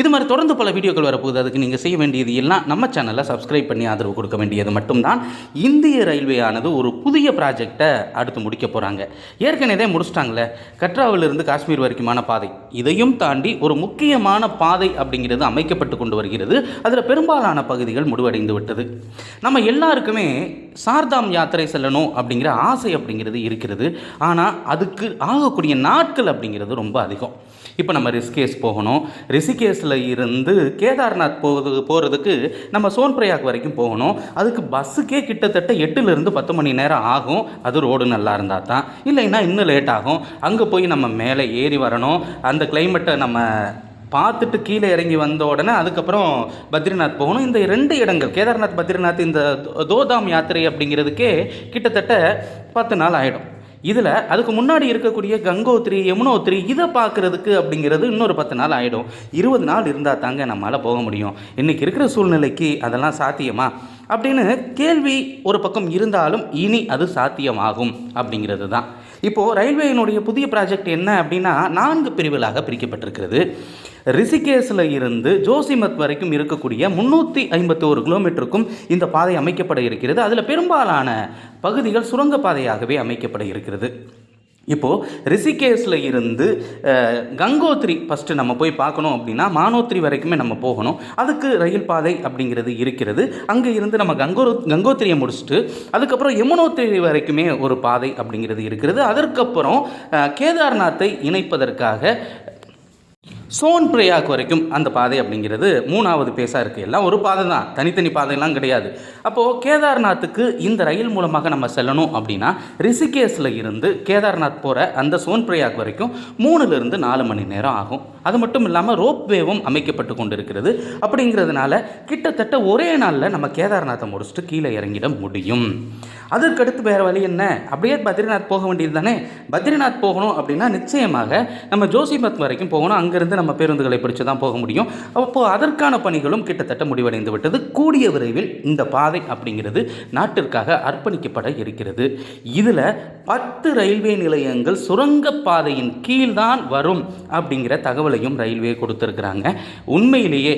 இது மாதிரி தொடர்ந்து பல வீடியோக்கள் வரப்போகுது. அதுக்கு நீங்கள் செய்ய வேண்டியது எல்லாம் நம்ம சேனலை சப்ஸ்கிரைப் பண்ணி ஆதரவு கொடுக்க வேண்டியது மட்டும்தான். இந்திய ரயில்வே ஆனது ஒரு புதிய ப்ராஜெக்டை அடுத்து முடிக்க போகிறாங்க ஏற்கனவே முடிச்சிட்டாங்களே கட்ராவிலிருந்து காஷ்மீர் வரைக்குமான பாதை. இதையும் தாண்டி ஒரு முக்கியமான பாதை அப்படிங்கிறது அமைக்கப்பட்டு கொண்டு வருகிறது. அதில் பெரும்பாலான பகுதிகள் முடிவடைந்து விட்டது. நம்ம எல்லாருக்குமே சார்தாம் யாத்திரை செல்லணும் அப்படிங்கிற ஆசை அப்படிங்கிறது இருக்கிறது. ஆனால் அதுக்கு ஆகக்கூடிய நாட்கள் அப்படிங்கிறது ரொம்ப அதிகம். இப்போ நம்ம ரிஷிகேஷ் போகணும். ரிஷிகேஷில் இருந்து கேதார்நாத் போகிறது போகிறதுக்கு நம்ம சோன்பிரயாக் வரைக்கும் போகணும். அதுக்கு பஸ்ஸுக்கே கிட்டத்தட்ட எட்டுலேருந்து பத்து மணி நேரம் ஆகும். அது ரோடு நல்லா இருந்தால் தான். இல்லைன்னா இன்னும் லேட் ஆகும். அங்கே போய் நம்ம மேலே ஏறி வரணும். அந்த கிளைமேட்டை நம்ம பார்த்துட்டு கீழே இறங்கி வந்த உடனே அதுக்கப்புறம் பத்ரிநாத் போகணும். இந்த ரெண்டு இடங்கள் கேதார்நாத் பத்ரிநாத் இந்த தோதாம் யாத்திரை அப்படிங்கிறதுக்கே கிட்டத்தட்ட பத்து நாள் ஆகிடும் இதில் அதுக்கு முன்னாடி இருக்கக்கூடிய கங்கோத்ரி யமுனோத்ரி இதை பார்க்குறதுக்கு அப்படிங்கிறது இன்னொரு பத்து நாள் ஆகிடும் இருபது நாள் இருந்தால் தாங்க நம்மளால் போக முடியும். இன்றைக்கி இருக்கிற சூழ்நிலைக்கு அதெல்லாம் சாத்தியமாக அப்படின்னு கேள்வி ஒரு பக்கம் இருந்தாலும் இனி அது சாத்தியமாகும் அப்படிங்கிறது தான். இப்போது ரயில்வேயினுடைய புதிய ப்ராஜெக்ட் என்ன அப்படின்னா நான்கு பிரிவுகளாக பிரிக்கப்பட்டிருக்கிறது. ரிஷிகேஸில் இருந்து ஜோசிமத் வரைக்கும் இருக்கக்கூடிய முந்நூற்றி ஐம்பத்தோரு கிலோமீட்டருக்கும் இந்த பாதை அமைக்கப்பட இருக்கிறது. அதில் பெரும்பாலான பகுதிகள் சுரங்கப்பாதையாகவே அமைக்கப்பட இருக்கிறது. இப்போது ரிஷிகேஷில் இருந்து கங்கோத்ரி ஃபஸ்ட்டு நம்ம போய் பார்க்கணும் அப்படின்னா மானோத்ரி வரைக்குமே நம்ம போகணும். அதுக்கு ரயில் பாதை அப்படிங்கிறது இருக்கிறது. அங்கே இருந்து நம்ம கங்கோ கங்கோத்திரியை முடிச்சுட்டு அதுக்கப்புறம் யமுனோத்திரி வரைக்குமே ஒரு பாதை அப்படிங்கிறது இருக்கிறது. அதற்கப்புறம் கேதார்நாத்தை இணைப்பதற்காக சோன் பிரயாக் வரைக்கும் அந்த பாதை அப்படிங்கிறது மூணாவது பேஸாக இருக்குது எல்லாம் ஒரு பாதை தான் தனித்தனி பாதையெல்லாம் கிடையாது. அப்போது கேதார்நாத்துக்கு இந்த ரயில் மூலமாக நம்ம செல்லணும் அப்படின்னா ரிஷிகேஷில் இருந்து கேதார்நாத் போகிற அந்த சோன் பிரயாக் வரைக்கும் மூணுலேருந்து நாலு மணி நேரம் ஆகும். அது மட்டும் இல்லாமல் ரோப்வேவும் அமைக்கப்பட்டு கொண்டிருக்கிறது. அப்படிங்கிறதுனால கிட்டத்தட்ட ஒரே நாளில் நம்ம கேதார்நாத்தை முடிச்சுட்டு கீழே இறங்கிட முடியும். அதற்கடுத்து வேறு வழி என்ன? அப்படியே பத்ரிநாத் போக வேண்டியது தானே பத்ரிநாத் போகணும் அப்படின்னா நிச்சயமாக நம்ம ஜோசிபத் வரைக்கும் போகணும். அங்கேருந்து நம்ம பேருந்துகளை பிடிச்சு தான் போக முடியும். அப்போது அதற்கான பணிகளும் கிட்டத்தட்ட முடிவடைந்து விட்டது. கூடிய விரைவில் இந்த பாதை அப்படிங்கிறது நாட்டிற்காக அர்ப்பணிக்கப்பட இருக்கிறது. இதில் பத்து ரயில்வே நிலையங்கள் சுரங்கப்பாதையின் கீழ்தான் வரும் அப்படிங்கிற தகவலையும் ரயில்வே கொடுத்துருக்குறாங்க. உண்மையிலேயே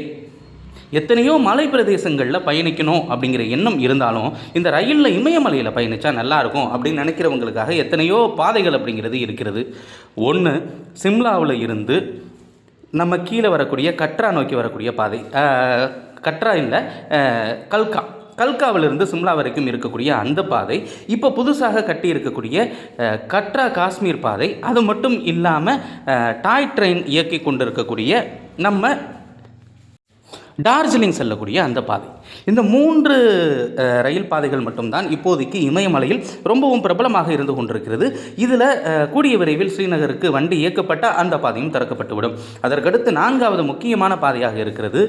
எத்தனையோ மலை பிரதேசங்களில் பயணிக்கணும் அப்படிங்கிற எண்ணம் இருந்தாலும் இந்த ரயிலில் இமயமலையில் பயணித்தா நல்லாயிருக்கும் அப்படின்னு நினைக்கிறவங்களுக்காக எத்தனையோ பாதைகள் அப்படிங்கிறது இருக்கிறது. ஒன்று சிம்லாவில் இருந்து நம்ம கீழே வரக்கூடிய கட்ரா நோக்கி வரக்கூடிய பாதை கட்ரா இல்லை கல்கா. கல்காவிலிருந்து சிம்லா வரைக்கும் இருக்கக்கூடிய அந்த பாதை இப்போ புதுசாக கட்டி இருக்கக்கூடிய கட்ரா காஷ்மீர் பாதை அது மட்டும் இல்லாமல் டாய் ட்ரெயின் இயக்கி கொண்டிருக்கக்கூடிய நம்ம டார்ஜிலிங் செல்லக்கூடிய அந்த பாதை. இந்த மூன்று ரயில் பாதைகள் மட்டும்தான் இப்போதைக்கு இமயமலையில் ரொம்பவும் பிரபலமாக இருந்து கொண்டிருக்கிறது. இதில் கூடிய விரைவில் ஸ்ரீநகருக்கு வண்டி இயக்கப்பட்ட அந்த பாதையும் திறக்கப்பட்டுவிடும். அதற்கடுத்து நான்காவது முக்கியமான பாதையாக இருக்கிறது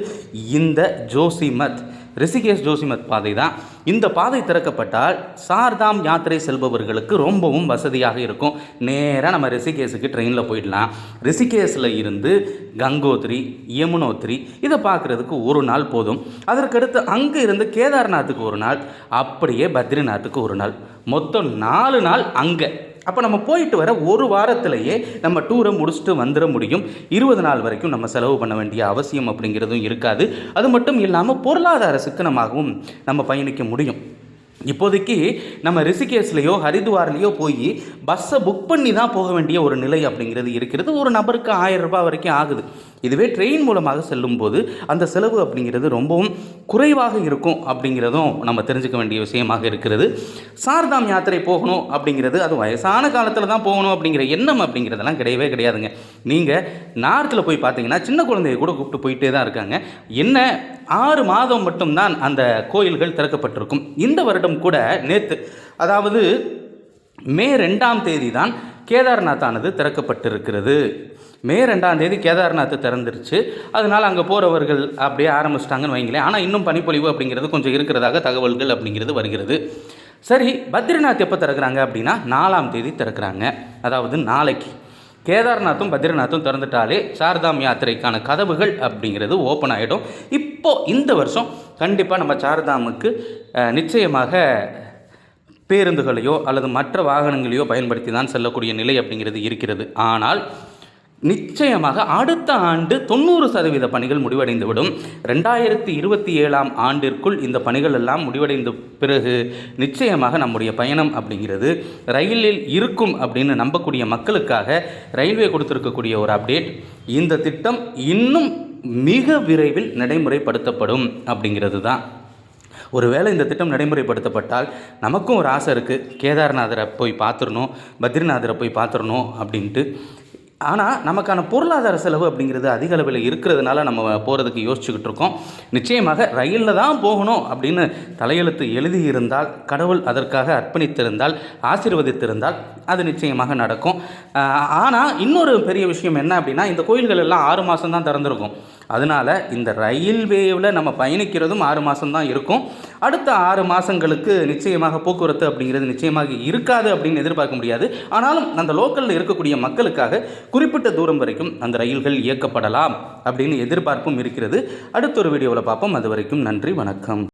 இந்த ஜோசிமத். ரிஷிகேஷ் ஜோசிமத் பாதை தான் இந்த பாதை திறக்கப்பட்டால் சார்தாம் யாத்திரை செல்பவர்களுக்கு ரொம்பவும் வசதியாக இருக்கும். நேராக நம்ம ரிஷிகேஷுக்கு ட்ரெயினில் போயிடலாம். ரிஷிகேஷில் இருந்து கங்கோத்ரி யமுனோத்ரி இதை பார்க்குறதுக்கு ஒரு நாள் போதும். அதற்கடுத்து அங்கே இருந்து கேதார்நாத்துக்கு ஒரு நாள் அப்படியே பத்ரிநாத்துக்கு ஒரு நாள். மொத்தம் நாலு நாள் அங்கே. அப்போ நம்ம போயிட்டு வர ஒரு வாரத்திலேயே நம்ம டூரை முடிச்சுட்டு வந்துட முடியும். இருபது நாள் வரைக்கும் நம்ம செலவு பண்ண வேண்டிய அவசியம் அப்படிங்கிறதும் இருக்காது. அது மட்டும் இல்லாமல் பொருளாதார சிக்கனமாகவும் நம்ம பயணிக்க முடியும். இப்போதைக்கு நம்ம ரிஷிகேஷ்லேயோ ஹரித்வார்லேயோ போய் பஸ்ஸை புக் பண்ணி தான் போக வேண்டிய ஒரு நிலை அப்படிங்கிறது இருக்கிறது. ஒரு நபருக்கு ஆயிரம் ரூபாய் வரைக்கும் ஆகுது. இதுவே ட்ரெயின் மூலமாக செல்லும்போது அந்த செலவு அப்படிங்கிறது ரொம்பவும் குறைவாக இருக்கும் அப்படிங்கிறதும் நம்ம தெரிஞ்சுக்க வேண்டிய விஷயமாக இருக்கிறது. சார்தாம் யாத்திரை போகணும் அப்படிங்கிறது அது வயசான காலத்தில் தான் போகணும் அப்படிங்கிற எண்ணம் அப்படிங்கிறதெல்லாம் கிடையவே கிடையாதுங்க. நீங்கள் நார்த்தில் போய் பார்த்தீங்கன்னா சின்ன குழந்தைய கூட கூப்பிட்டு போயிட்டே தான் இருக்காங்க. என்ன ஆறு மாதம் மட்டும்தான் அந்த கோயில்கள் திறக்கப்பட்டிருக்கும். இந்த வருடம் கூட நேற்று அதாவது மே ரெண்டாம் தேதி தான் கேதார்நாத்தானது திறக்கப்பட்டிருக்கிறது. மே ரெண்டாம் தேதி கேதார்நாத் திறந்துருச்சு. அதனால் அங்கே போகிறவர்கள் அப்படியே ஆரம்பிச்சிட்டாங்கன்னு வைங்களேன். ஆனால் இன்னும் பனிப்பொழிவு அப்படிங்கிறது கொஞ்சம் இருக்கிறதாக தகவல்கள் அப்படிங்கிறது வருகிறது. சரி பத்ரிநாத் எப்போ திறக்கிறாங்க அப்படின்னா நாலாம் தேதி திறக்கிறாங்க. அதாவது நாளைக்கு. கேதார்நாத்தும் பத்ரிநாத்தும் திறந்துட்டாலே சாரதாம் யாத்திரைக்கான கதவுகள் அப்படிங்கிறது ஓப்பன் ஆகிடும் இப்போது இந்த வருஷம் கண்டிப்பாக நம்ம சாரதாமுக்கு நிச்சயமாக பேருந்துகளையோ அல்லது மற்ற வாகனங்களையோ பயன்படுத்தி தான் செல்லக்கூடிய நிலை அப்படிங்கிறது இருக்கிறது. ஆனால் நிச்சயமாக அடுத்த ஆண்டு தொண்ணூறு சதவீத பணிகள் முடிவடைந்துவிடும். ரெண்டாயிரத்தி இருபத்தி ஏழாம் ஆண்டிற்குள் இந்த பணிகள் எல்லாம் முடிவடைந்த பிறகு நிச்சயமாக நம்முடைய பயணம் அப்படிங்கிறது ரயிலில் இருக்கும் அப்படின்னு நம்பக்கூடிய மக்களுக்காக ரயில்வே கொடுத்துருக்கக்கூடிய ஒரு அப்டேட். இந்த திட்டம் இன்னும் மிக விரைவில் நடைமுறைப்படுத்தப்படும் அப்படிங்கிறது தான். ஒருவேளை இந்த திட்டம் நடைமுறைப்படுத்தப்பட்டால் நமக்கும் ஒரு ஆசை இருக்குது கேதார்நாதரை போய் பார்த்துடணும் பத்ரிநாதரை போய் பார்த்துடணும் அப்படின்ட்டு. ஆனால் நமக்கான பொருளாதார செலவு அப்படிங்கிறது அதிக அளவில் இருக்கிறதுனால நம்ம போகிறதுக்கு யோசிச்சுக்கிட்டு இருக்கோம். நிச்சயமாக ரயிலில் தான் போகணும் அப்படின்னு தலையெழுத்து எழுதியிருந்தால் கடவுள் அதற்காக அர்ப்பணித்திருந்தால் ஆசீர்வதித்திருந்தால் அது நிச்சயமாக நடக்கும். ஆனால் இன்னொரு பெரிய விஷயம் என்ன அப்படின்னா இந்த கோயில்கள் எல்லாம் ஆறு மாதம் தான் திறந்திருக்கும். அதனால் இந்த ரயில்வேவில் நம்ம பயணிக்கிறதும் ஆறு மாதம் தான் இருக்கும். அடுத்த ஆறு மாதங்களுக்கு நிச்சயமாக போக்குவரத்து அப்படிங்கிறது நிச்சயமாக இருக்காது அப்படின்னு எதிர்பார்க்க முடியாது. ஆனாலும் அந்த லோக்கலில் இருக்கக்கூடிய மக்களுக்காக குறிப்பிட்ட தூரம் வரைக்கும் அந்த ரயில்கள் இயக்கப்படலாம் அப்படின்னு எதிர்பார்ப்பும் இருக்கிறது. அடுத்த ஒரு வீடியோவில் பார்ப்போம். அது வரைக்கும் நன்றி வணக்கம்.